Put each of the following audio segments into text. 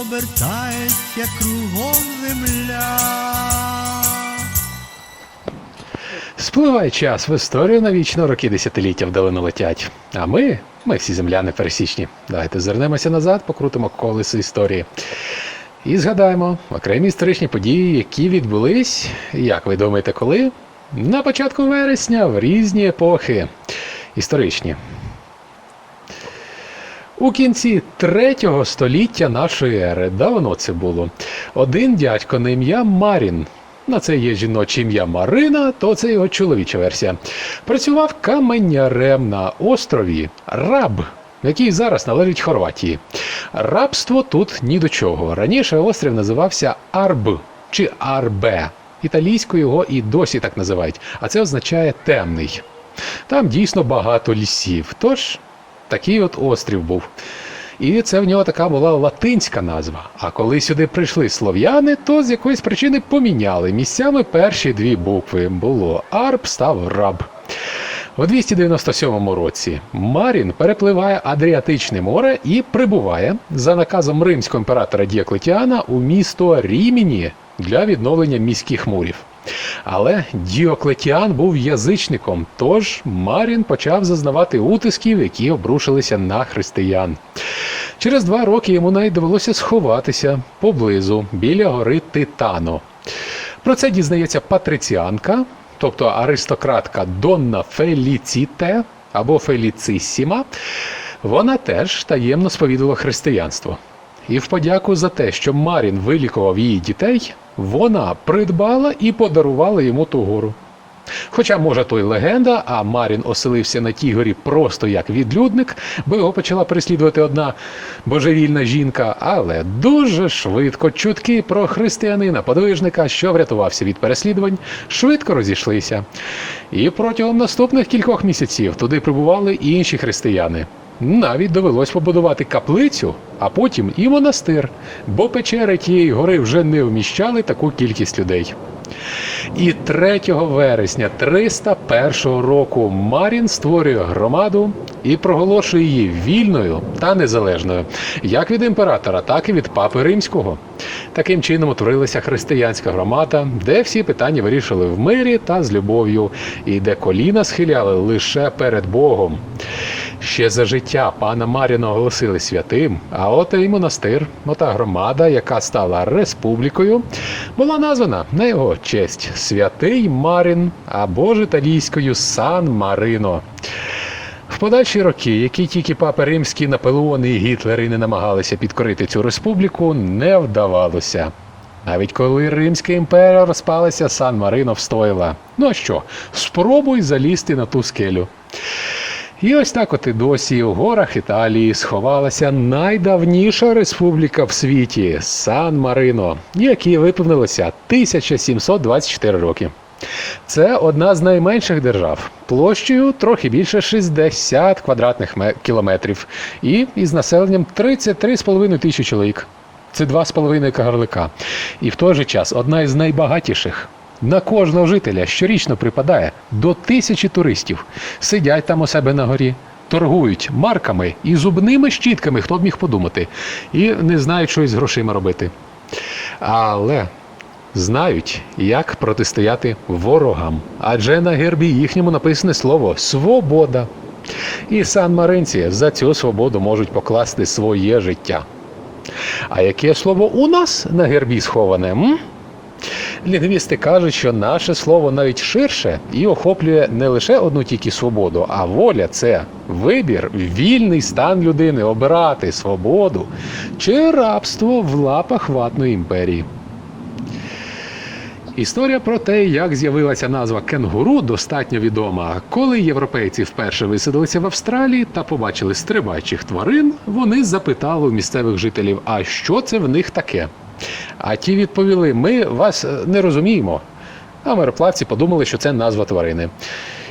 обертається кругом земля. Спливає час в історію навічно роки десятиліття вдалину летять. А ми, ми всі земляни пересічні. Давайте зернемося назад, покрутимо колесо історії. І згадаємо окремі історичні події, які відбулись, як ви думаєте, коли? На початку вересня в різні епохи. Історичні. У кінці третього століття нашої ери, давно це було, один дядько на ім'я Марін. На це є жіноче ім'я Марина, то це його чоловіча версія. Працював каменярем на острові Раб, який зараз належить Хорватії. Рабство тут ні до чого. Раніше острів називався Арб чи Арбе. Італійською його і досі так називають, а це означає темний. Там дійсно багато лісів. Тож такий от острів був. І це в нього така була латинська назва. А коли сюди прийшли слов'яни, то з якоїсь причини поміняли місцями перші дві букви. Було Арб став раб. У 297 році Марін перепливає Адріатичне море і прибуває за наказом римського імператора Діоклетіана у місто Ріміні для відновлення міських мурів. Але Діоклетіан був язичником, тож Марін почав зазнавати утисків, які обрушилися на християн. Через два роки йому навіть довелося сховатися поблизу біля гори Титано. Про це дізнається патриціанка, тобто аристократка Донна Феліціте або Феліцисіма. Вона теж таємно сповідувала християнство. І в подяку за те, що Марін вилікував її дітей, вона придбала і подарувала йому ту гору. Хоча, може, то й легенда, а Марін оселився на тій горі просто як відлюдник, бо його почала переслідувати одна божевільна жінка, але дуже швидко чутки про християнина, подвижника, що врятувався від переслідувань, швидко розійшлися. І протягом наступних кількох місяців туди прибували і інші християни. Навіть довелось побудувати каплицю, а потім і монастир, бо печери тієї гори вже не вміщали таку кількість людей. І 3 вересня 301 року Марін створює громаду і проголошує її вільною та незалежною, як від імператора, так і від папи римського. Таким чином утворилася християнська громада, де всі питання вирішили в мирі та з любов'ю, і де коліна схиляли лише перед Богом. Ще за життя пана Маріна оголосили святим, а от і монастир, ота громада, яка стала республікою, була названа на його честь Святий Марін або ж італійською Сан Марино. В подальші роки, які тільки папи римські Наполеон і Гітлери не намагалися підкорити цю республіку, не вдавалося. Навіть коли Римська імперія розпалася, Сан Марино встояла. Ну а що, спробуй залізти на ту скелю. І ось так от і досі у горах Італії сховалася найдавніша республіка в світі Сан Марино, якій виповнилося 1724 роки. Це одна з найменших держав, площею трохи більше 60 квадратних кілометрів і із населенням 33,5 тисячі чоловік. Це 2,5 кагарлика. І в той же час одна із найбагатіших. На кожного жителя щорічно припадає до тисячі туристів. Сидять там у себе на горі, торгують марками і зубними щітками, хто б міг подумати, і не знають, що із грошима робити. Але знають, як протистояти ворогам, адже на гербі їхньому написане слово свобода. І сан-маринці за цю свободу можуть покласти своє життя. А яке слово у нас на гербі сховане? М? Лінгвісти кажуть, що наше слово навіть ширше і охоплює не лише одну тільки свободу, а воля це вибір, вільний стан людини обирати свободу чи рабство в лапах ватної імперії. Історія про те, як з'явилася назва кенгуру, достатньо відома. Коли європейці вперше висадилися в Австралії та побачили стрибаючих тварин, вони запитали у місцевих жителів, а що це в них таке. А ті відповіли: ми вас е, не розуміємо. А мироплавці подумали, що це назва тварини.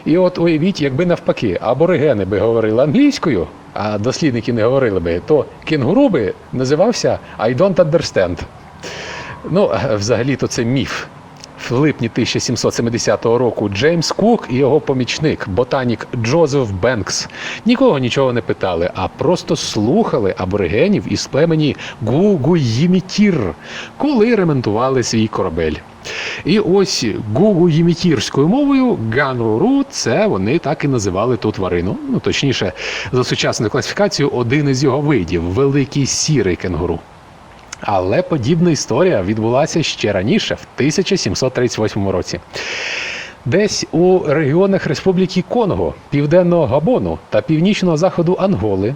І от уявіть, якби навпаки, аборигени би говорили англійською, а дослідники не говорили би, то кінгуру би називався I don't understand. Ну, е, взагалі-то це міф. В липні 1770 року Джеймс Кук і його помічник, ботанік Джозеф Бенкс, нікого нічого не питали, а просто слухали аборигенів із племені Гугуїмітір, коли ремонтували свій корабель. І ось гугуїмітірською мовою ганруру це вони так і називали ту тварину. Ну точніше, за сучасною класифікацією, один із його видів великий сірий кенгуру. Але подібна історія відбулася ще раніше, в 1738 році. Десь у регіонах Республіки Конго, Південного Габону та північного заходу Анголи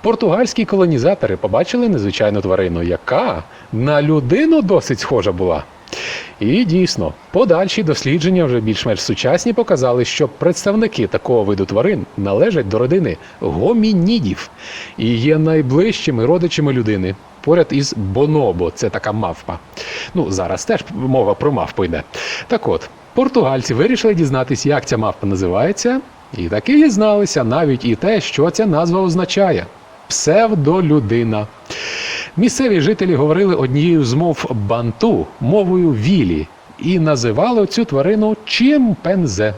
португальські колонізатори побачили незвичайну тварину, яка на людину досить схожа була. І дійсно, подальші дослідження, вже більш-менш сучасні, показали, що представники такого виду тварин належать до родини гомінідів і є найближчими родичами людини. Поряд із бонобо, це така мавпа. Ну, зараз теж мова про мавпу йде. Так от, португальці вирішили дізнатися, як ця мавпа називається, і таки дізналися навіть і те, що ця назва означає псевдолюдина. Місцеві жителі говорили однією з мов банту, мовою вілі, і називали цю тварину чимпензе.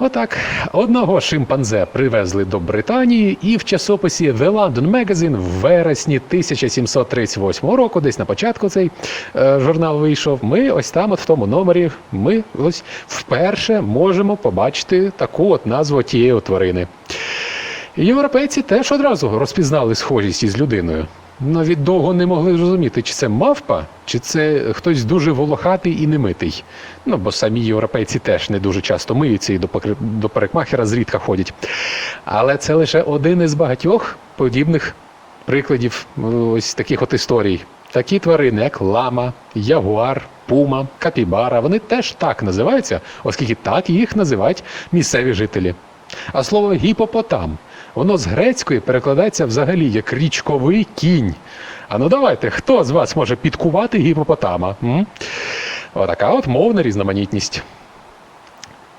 Отак, одного шимпанзе привезли до Британії, і в часописі The London Magazine в вересні 1738 року, десь на початку цей е, журнал вийшов. Ми ось там, от в тому номері, ми ось вперше можемо побачити таку от назву тієї тварини. Європейці теж одразу розпізнали схожість із людиною. Навіть довго не могли зрозуміти, чи це мавпа, чи це хтось дуже волохатий і немитий. Ну, бо самі європейці теж не дуже часто миються і до, до парикмахера зрідка ходять. Але це лише один із багатьох подібних прикладів ось таких от історій. Такі тварини, як лама, ягуар, пума, капібара, вони теж так називаються, оскільки так їх називають місцеві жителі. А слово гіпопотам, воно з грецької перекладається взагалі як річковий кінь. А ну давайте, хто з вас може підкувати гіпопотама? Отака от мовна різноманітність.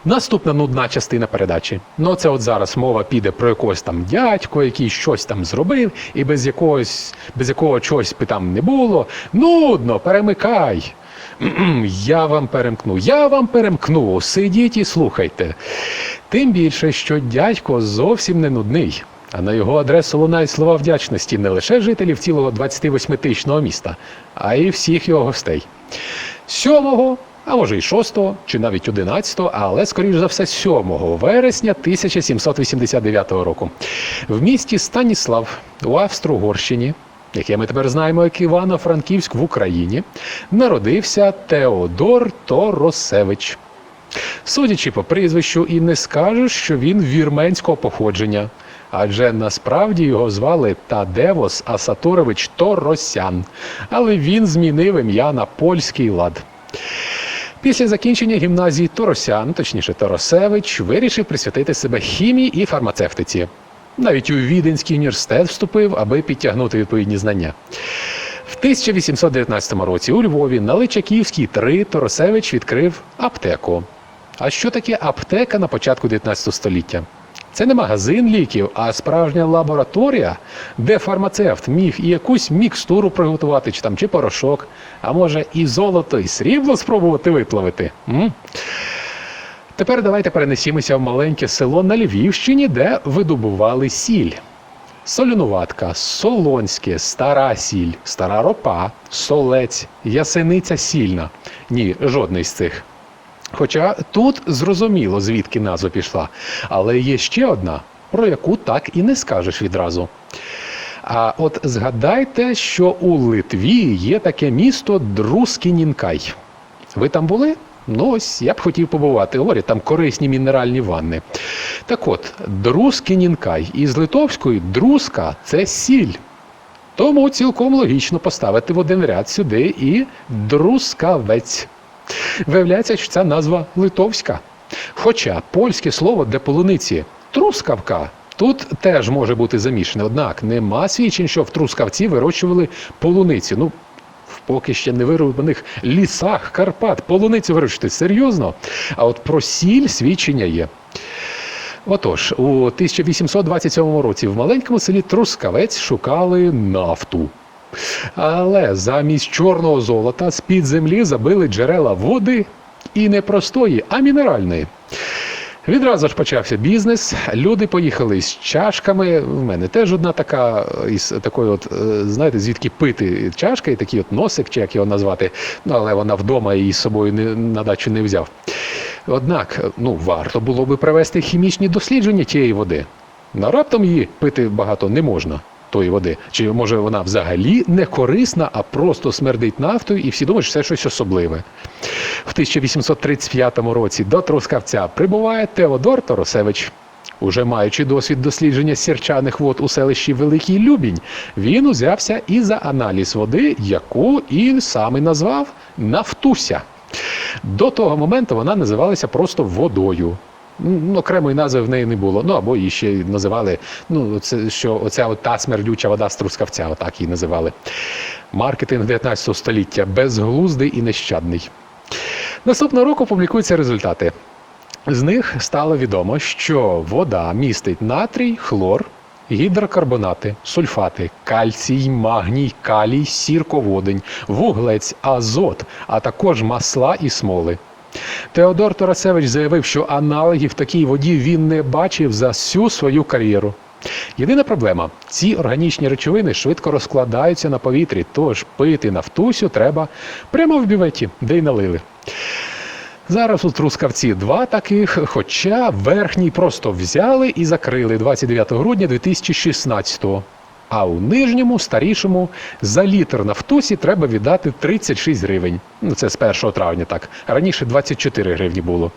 Наступна нудна частина передачі. Ну, це от зараз мова піде про якогось там дядько, який щось там зробив, і без якогось, без якого чогось там не було. Нудно, перемикай. Я вам перемкну, я вам перемкну. Сидіть і слухайте. Тим більше, що дядько зовсім не нудний. А на його адресу лунають слова вдячності не лише жителів цілого 28-тисячного міста, а й всіх його гостей. Сьомого, а може й 6, чи навіть 11, але скоріш за все 7 вересня 1789 року в місті Станіслав у Австро-Угорщині, яке ми тепер знаємо як Івано-Франківськ в Україні, народився Теодор Торосевич. Судячи по прізвищу, і не скажеш, що він вірменського походження, адже насправді його звали Тадевос Асаторович Торосян, але він змінив ім'я на польський лад. Після закінчення гімназії Торосян, точніше Торосевич, вирішив присвятити себе хімії і фармацевтиці. Навіть у Віденський університет вступив, аби підтягнути відповідні знання. В 1819 році у Львові на Личаківській 3 Торосевич відкрив аптеку. А що таке аптека на початку 19 століття? Це не магазин ліків, а справжня лабораторія, де фармацевт міг і якусь мікстуру приготувати, чи там чи порошок, а може і золото, і срібло спробувати виплавити. М? Тепер давайте перенесімося в маленьке село на Львівщині, де видобували сіль. Солюнуватка, солонське, стара сіль, стара ропа, солець, ясениця сільна. Ні, жодний з цих. Хоча тут зрозуміло, звідки назва пішла. Але є ще одна, про яку так і не скажеш відразу. А от згадайте, що у Литві є таке місто Друскінінкай. Ви там були? Ну ось я б хотів побувати. Говорять, там корисні мінеральні ванни. Так от, Друскінінкай із литовської друска це сіль. Тому цілком логічно поставити в один ряд сюди і друскавець. Виявляється, що ця назва литовська. Хоча польське слово для полуниці трускавка тут теж може бути замішане. Однак нема свідчень, що в трускавці вирощували полуницю. Ну, поки ще не вирубаних лісах Карпат, полуницю вирощувати серйозно. А от про сіль свідчення є. Отож, у 1827 році в маленькому селі Трускавець шукали нафту. Але замість чорного золота з-під землі забили джерела води і не простої, а мінеральної. Відразу ж почався бізнес. Люди поїхали з чашками. У мене теж одна така із такої, от е, знаєте, звідки пити чашка, і такий от носик, чи як його назвати. Ну але вона вдома її з собою не, на дачу не взяв. Однак, ну варто було би провести хімічні дослідження тієї води. На раптом її пити багато не можна. Тої води, чи може вона взагалі не корисна, а просто смердить нафтою, і всі думають, що це щось особливе. В 1835 році до Трускавця прибуває Теодор Торосевич. Уже маючи досвід дослідження сірчаних вод у селищі Великий Любінь, він узявся і за аналіз води, яку і саме назвав Нафтуся. До того моменту вона називалася просто водою. Ну, окремої назви в неї не було. Ну або її ще називали. Ну, це що оця та смердюча вода з трускавця, отак її називали. Маркетинг 19 століття безглуздий і нещадний. Наступного року публікуються результати. З них стало відомо, що вода містить натрій, хлор, гідрокарбонати, сульфати, кальцій, магній, калій, сірководень, вуглець, азот, а також масла і смоли. Теодор Тарасевич заявив, що аналогів такій воді він не бачив за всю свою кар'єру. Єдина проблема: ці органічні речовини швидко розкладаються на повітрі, тож пити нафтусю треба прямо в бюветі, де й налили. Зараз у Трускавці два таких, хоча верхній просто взяли і закрили 29 грудня 2016-го. А у нижньому, старішому, за літр нафтусі треба віддати 36 гривень. Ну, це з 1 травня так. Раніше 24 гривні було.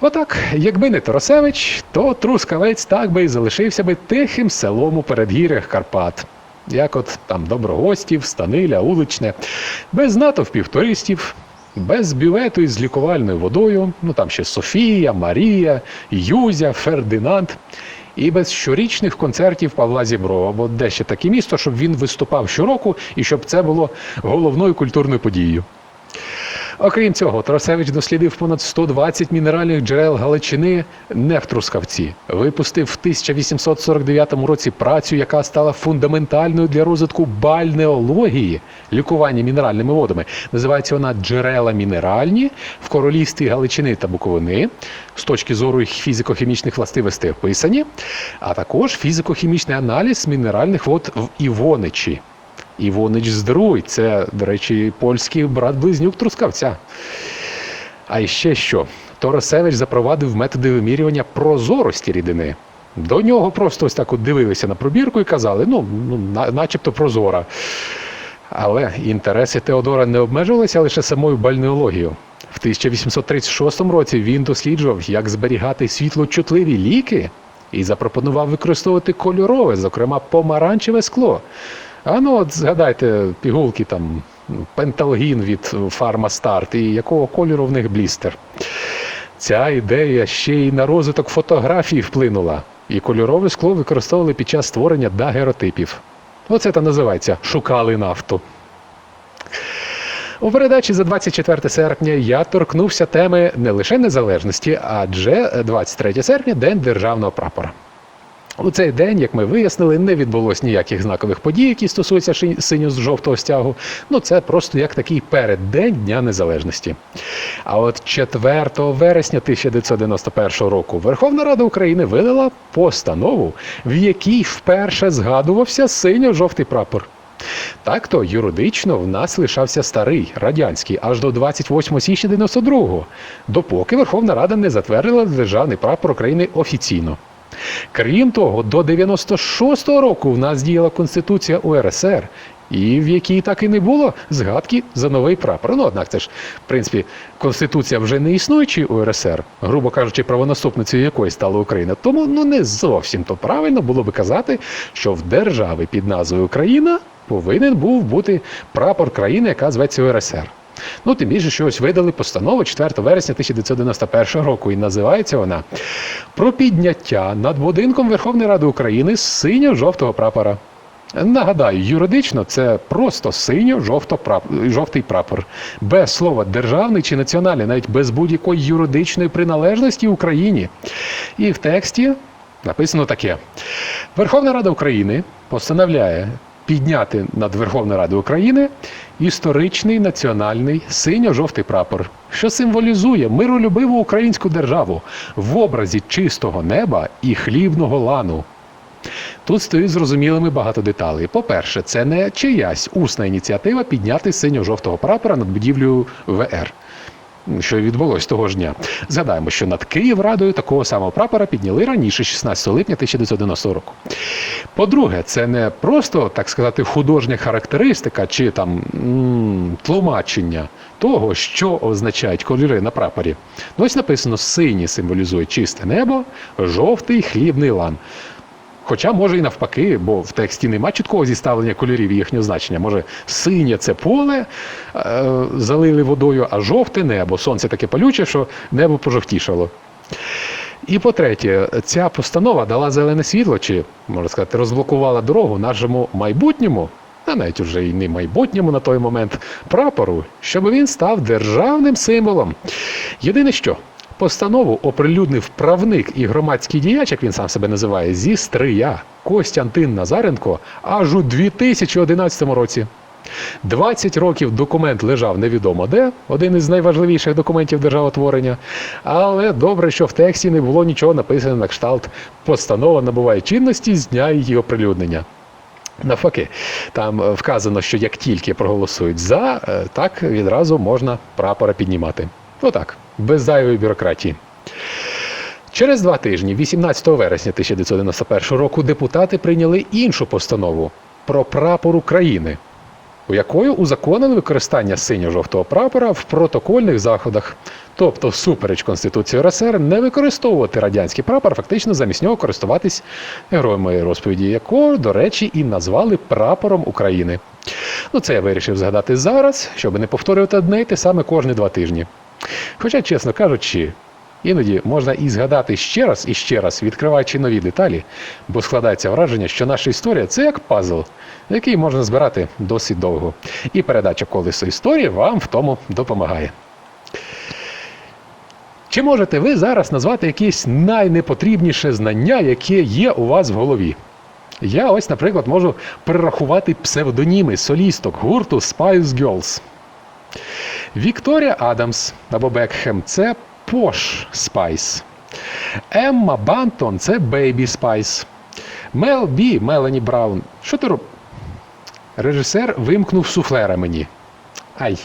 Отак, якби не Тарасевич, то Трускавець так би і залишився би тихим селом у передгір'ях Карпат. Як от там Доброгостів, Станиля, Уличне, без натовпів туристів, без бювету із лікувальною водою, ну там ще Софія, Марія, Юзя, Фердинанд. І без щорічних концертів Павла Зіброва, бо де ще таке місто, щоб він виступав щороку і щоб це було головною культурною подією. Окрім цього, Тарасевич дослідив понад 120 мінеральних джерел Галичини не в Трускавці. Випустив в 1849 році працю, яка стала фундаментальною для розвитку бальнеології, лікування мінеральними водами. Називається вона Джерела мінеральні в королівстві Галичини та Буковини. З точки зору їх фізико-хімічних властивостей описані, а також фізико-хімічний аналіз мінеральних вод в Івоничі. Івонич Здруй, це, до речі, польський брат-близнюк Трускавця. А ще що? Торосевич запровадив методи вимірювання прозорості рідини. До нього просто ось так от дивилися на пробірку і казали, ну, ну на- начебто прозора. Але інтереси Теодора не обмежувалися лише самою бальнеологією. В 1836 році він досліджував, як зберігати світлочутливі ліки, і запропонував використовувати кольорове, зокрема помаранчеве скло. А ну от згадайте пігулки там пенталгін від Фармастарт і якого кольору в них блістер. Ця ідея ще й на розвиток фотографії вплинула, і кольорове скло використовували під час створення дагеротипів. Оце та називається шукали нафту. У передачі за 24 серпня я торкнувся теми не лише незалежності, адже 23 серпня день державного прапора. У цей день, як ми вияснили, не відбулось ніяких знакових подій, які стосуються синьо-жовтого стягу. Ну це просто як такий переддень Дня Незалежності. А от 4 вересня 1991 року Верховна Рада України видала постанову, в якій вперше згадувався синьо-жовтий прапор. Так то юридично в нас лишався старий радянський аж до 28 січня 92-го, допоки Верховна Рада не затвердила державний прапор України офіційно. Крім того, до 96-го року в нас діяла Конституція УРСР, і в якій так і не було згадки за новий прапор. Ну, однак це ж, в принципі, Конституція вже не існуючий УРСР, грубо кажучи, правонаступницею якої стала Україна. Тому ну не зовсім то правильно було би казати, що в держави під назвою Україна повинен був бути прапор країни, яка зветься УРСР. Ну, тим більше, що ось видали постанову 4 вересня 1991 року, і називається вона про підняття над будинком Верховної Ради України синьо-жовтого прапора. Нагадаю, юридично це просто синьо-жовтий прапор. Без слова державний чи національний, навіть без будь-якої юридичної приналежності Україні. І в тексті написано таке: Верховна Рада України постановляє підняти над Верховною Радою України історичний національний синьо-жовтий прапор, що символізує миролюбиву українську державу в образі чистого неба і хлібного лану. Тут стоїть зрозумілими багато деталей. По-перше, це не чиясь усна ініціатива підняти синьо-жовтого прапора над будівлею ВР. Що і відбулось того ж дня. Згадаємо, що над Київрадою такого самого прапора підняли раніше, 16 липня 1990 року. По-друге, це не просто, так сказати, художня характеристика чи там тлумачення того, що означають кольори на прапорі. Ну, ось написано: синій символізує чисте небо, жовтий хлібний лан. Хоча може і навпаки, бо в тексті нема чіткого зіставлення кольорів і їхнього значення. Може, синє це поле е, залили водою, а жовте небо. Сонце таке палюче, що небо пожовтішало. І по-третє, ця постанова дала зелене світло, чи, можна сказати, розблокувала дорогу нашому майбутньому, а навіть уже і не майбутньому на той момент, прапору, щоб він став державним символом. Єдине що. Постанову оприлюднив правник і громадський діяч, як він сам себе називає, зі Стрия Костянтин Назаренко аж у 2011 році. 20 років документ лежав невідомо де, один із найважливіших документів державотворення. Але добре, що в тексті не було нічого написано на кшталт. Постанова набуває чинності з дня її оприлюднення. Навпаки, там е, вказано, що як тільки проголосують за, е, так відразу можна прапора піднімати. Отак, без зайвої бюрократії. Через два тижні, 18 вересня 1991 року, депутати прийняли іншу постанову про прапор України, у якою узаконили використання синьо-жовтого прапора в протокольних заходах. Тобто, всупереч Конституції РСР, не використовувати радянський прапор, фактично замість нього користуватись героєм моєї розповіді, якого, до речі, і назвали прапором України. Ну, це я вирішив згадати зараз, щоб не повторювати одне й те саме кожні два тижні. Хоча, чесно кажучи, іноді можна і згадати ще раз і ще раз, відкриваючи нові деталі, бо складається враження, що наша історія це як пазл, який можна збирати досить довго. І передача колесо історії вам в тому допомагає. Чи можете ви зараз назвати якесь найнепотрібніше знання, яке є у вас в голові? Я ось, наприклад, можу перерахувати псевдоніми солісток гурту Spice Girls. Вікторія Адамс або Бекхем це Пош Спайс. Емма Бантон це Бейбі Спайс. Мел Бі Мелані Браун. Що ти роб? Режисер вимкнув суфлера мені. Ай.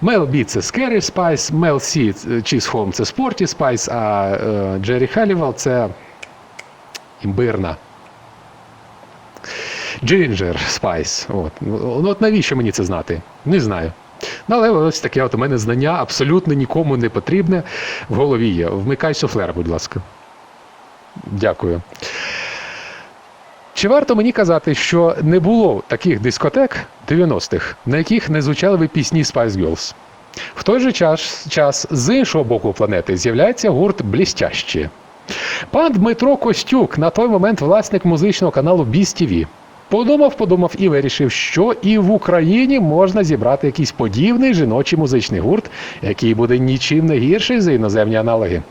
Мел Бі це Скері Спайс, Мел Сі Чіз Холм це Спорті Спайс, а е, Джері Халівал це імбирна. Джинджер Спайс. От. Ну, от навіщо мені це знати? Не знаю. Ну, але ось таке от у мене знання абсолютно нікому не потрібне в голові є. Вмикай суфлер, будь ласка. Дякую. Чи варто мені казати, що не було таких дискотек 90-х, на яких не звучали ви пісні Spice Girls? В той же час, час з іншого боку планети з'являється гурт Блістящі. Пан Дмитро Костюк, на той момент власник музичного каналу Біз ТВ, Подумав, подумав і вирішив, що і в Україні можна зібрати якийсь подібний жіночий музичний гурт, який буде нічим не гірший за іноземні аналоги.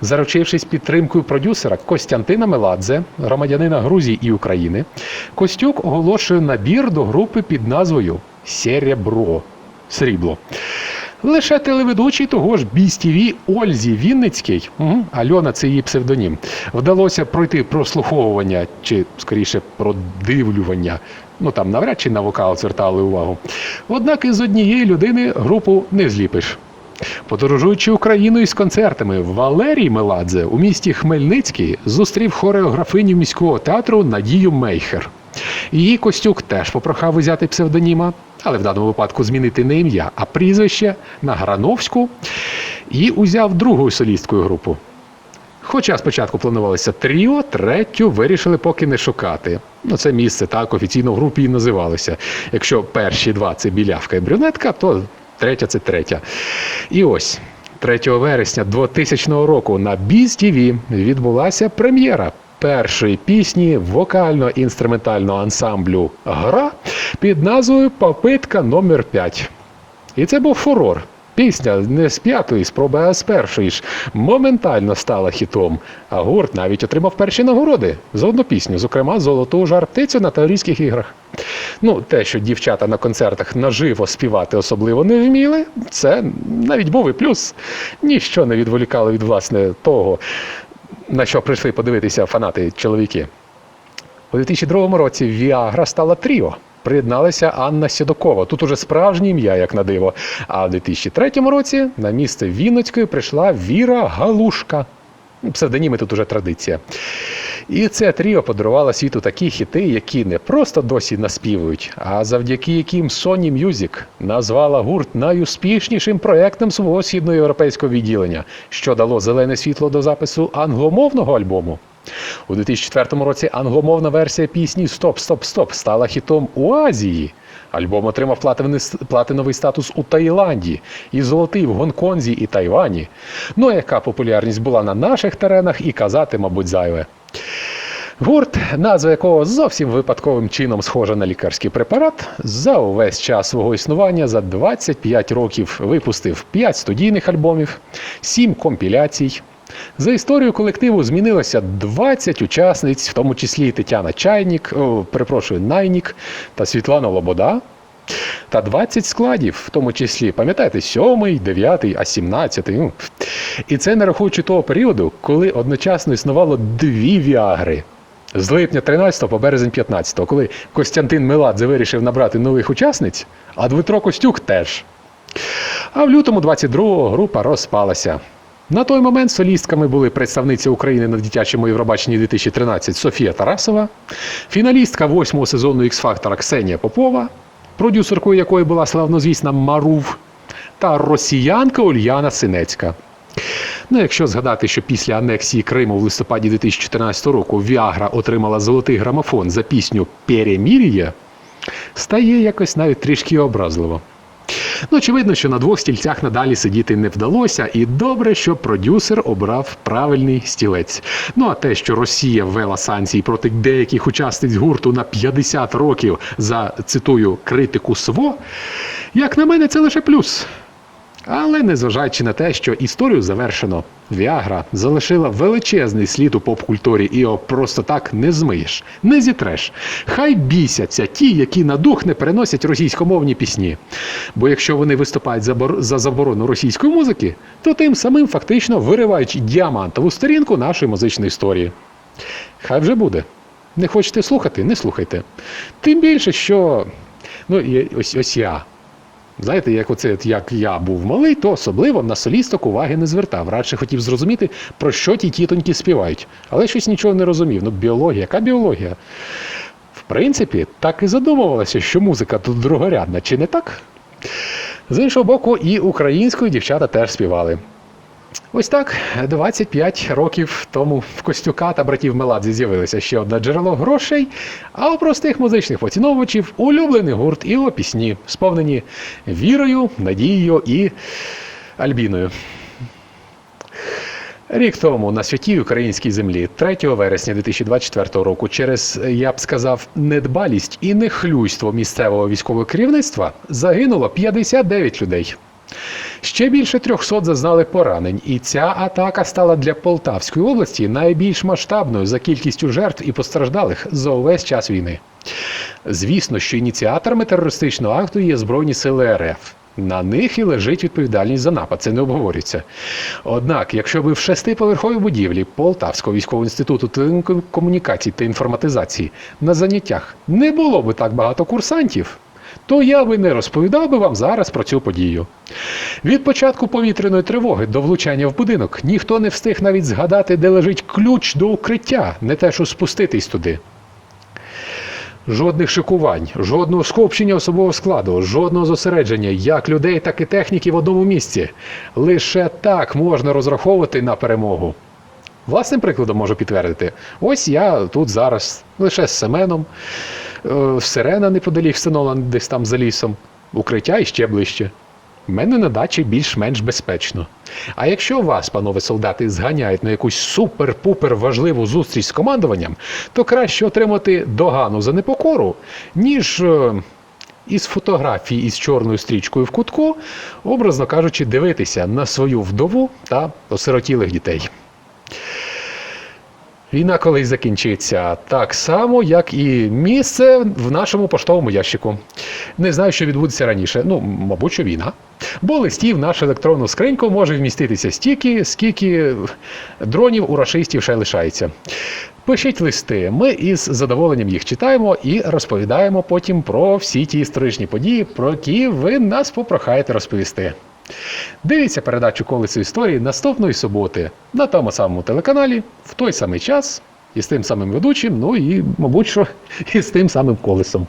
Заручившись підтримкою продюсера Костянтина Меладзе, громадянина Грузії і України, Костюк оголошує набір до групи під назвою Серебро Срібло. Лише телеведучий того ж Біз Ользі Вінницький, угу, Альона це її псевдонім, вдалося пройти прослуховування чи скоріше продивлювання. Ну там навряд чи на вокал звертали увагу. Однак із однієї людини групу не зліпиш. Подорожуючи Україною з концертами, Валерій Меладзе у місті Хмельницький зустрів хореографиню міського театру Надію Мейхер. Її Костюк теж попрохав взяти псевдоніма, але в даному випадку змінити не ім'я, а прізвище на Грановську і узяв другу солісткою групу. Хоча спочатку планувалося тріо, третю вирішили поки не шукати. Ну, це місце так офіційно в групі і називалося. Якщо перші два це білявка і брюнетка, то третя це третя. І ось 3 вересня 2000 року на Біз ТВ відбулася прем'єра першої пісні вокально-інструментального ансамблю Гра під назвою Попитка номер 5 І це був фурор. Пісня не з п'ятої спроби, а з першої ж моментально стала хітом. А гурт навіть отримав перші нагороди за одну пісню, зокрема золоту жар-птицю на Таврійських іграх. Ну, те, що дівчата на концертах наживо співати особливо не вміли, це навіть був і плюс. Ніщо не відволікало від власне того, на що прийшли подивитися фанати чоловіки. У 2002 році Віагра стала тріо. Приєдналася Анна Сідокова. Тут уже справжнє ім'я, як на диво. А в 2003 році на місце Вінницької прийшла Віра Галушка. Псевдоніми тут уже традиція. І це тріо подарувало світу такі хіти, які не просто досі наспівують, а завдяки яким Sony Music назвала гурт найуспішнішим проектом свого східноєвропейського відділення, що дало зелене світло до запису англомовного альбому. У 2004 році англомовна версія пісні Стоп, стоп, стоп стала хітом у Азії. Альбом отримав платиновий, статус у Таїланді і золотий в Гонконзі і Тайвані. Ну а яка популярність була на наших теренах і казати, мабуть, зайве. Гурт, назва якого зовсім випадковим чином схожа на лікарський препарат, за увесь час свого існування за 25 років випустив 5 студійних альбомів, 7 компіляцій. За історію колективу змінилося 20 учасниць, в тому числі Тетяна Чайнік, о, перепрошую, Найнік та Світлана Лобода. Та 20 складів, в тому числі, пам'ятаєте, 7, 9, а 17. Ну. І це не рахуючи того періоду, коли одночасно існувало дві віагри. З липня 13 по березень 15, коли Костянтин Меладзе вирішив набрати нових учасниць, а Дмитро Костюк теж. А в лютому 22-го група розпалася. На той момент солістками були представниця України на дитячому Євробаченні 2013 Софія Тарасова, фіналістка восьмого сезону X-Factor Ксенія Попова, продюсеркою якої була славнозвісна Марув, та росіянка Ульяна Синецька. Ну, якщо згадати, що після анексії Криму в листопаді 2014 року Віагра отримала золотий грамофон за пісню Перемір'я, стає якось навіть трішки образливо. Ну, очевидно, що на двох стільцях надалі сидіти не вдалося, і добре, що продюсер обрав правильний стілець. Ну а те, що Росія ввела санкції проти деяких учасниць гурту на 50 років за цитую критику СВО, як на мене, це лише плюс. Але незважаючи на те, що історію завершено, Віагра залишила величезний слід у поп-культурі, і його просто так не змиєш, не зітреш. Хай бісяться ті, які на дух не переносять російськомовні пісні. Бо якщо вони виступають за, бор- за заборону російської музики, то тим самим фактично виривають діамантову сторінку нашої музичної історії. Хай вже буде. Не хочете слухати, не слухайте. Тим більше, що ну, ось, ось я. Знаєте, як оце, як я був малий, то особливо на солісток уваги не звертав. Радше хотів зрозуміти, про що ті тітоньки співають. Але щось нічого не розумів. Ну, біологія, яка біологія? В принципі, так і задумувалося, що музика тут другорядна, чи не так? З іншого боку, і українською дівчата теж співали. Ось так, 25 років тому в Костюка та братів Меладзе з'явилося ще одне джерело грошей, а у простих музичних поціновувачів улюблений гурт і його пісні, сповнені вірою, надією і альбіною. Рік тому на святій українській землі, 3 вересня 2024 року, через, я б сказав, недбалість і нехлюйство місцевого військового керівництва загинуло 59 людей. Ще більше 300 зазнали поранень, і ця атака стала для Полтавської області найбільш масштабною за кількістю жертв і постраждалих за увесь час війни. Звісно, що ініціаторами терористичного акту є Збройні сили РФ. На них і лежить відповідальність за напад, це не обговорюється. Однак, якщо би в шестиповерховій будівлі Полтавського військового інституту телекомунікацій та інформатизації на заняттях не було би так багато курсантів, то я би не розповідав би вам зараз про цю подію. Від початку повітряної тривоги до влучання в будинок ніхто не встиг навіть згадати, де лежить ключ до укриття, не те, що спуститись туди. Жодних шикувань, жодного скупчення особового складу, жодного зосередження як людей, так і техніки в одному місці. Лише так можна розраховувати на перемогу. Власним прикладом можу підтвердити. Ось я тут зараз лише з Семеном, сирена неподалік встановлена десь там за лісом, укриття іще ближче. В мене на дачі більш-менш безпечно. А якщо вас, панове солдати, зганяють на якусь супер-пупер важливу зустріч з командуванням, то краще отримати догану за непокору, ніж е, із фотографії із чорною стрічкою в кутку, образно кажучи, дивитися на свою вдову та осиротілих дітей. Війна колись закінчиться так само, як і місце в нашому поштовому ящику. Не знаю, що відбудеться раніше. Ну, мабуть, що війна. Бо листів в нашу електронну скриньку може вміститися стільки, скільки дронів у рашистів ще лишається. Пишіть листи. Ми із задоволенням їх читаємо і розповідаємо потім про всі ті історичні події, про які ви нас попрохаєте розповісти. Дивіться передачу колесо історії наступної суботи на тому самому телеканалі в той самий час і з тим самим ведучим, ну і, мабуть, що і з тим самим колесом.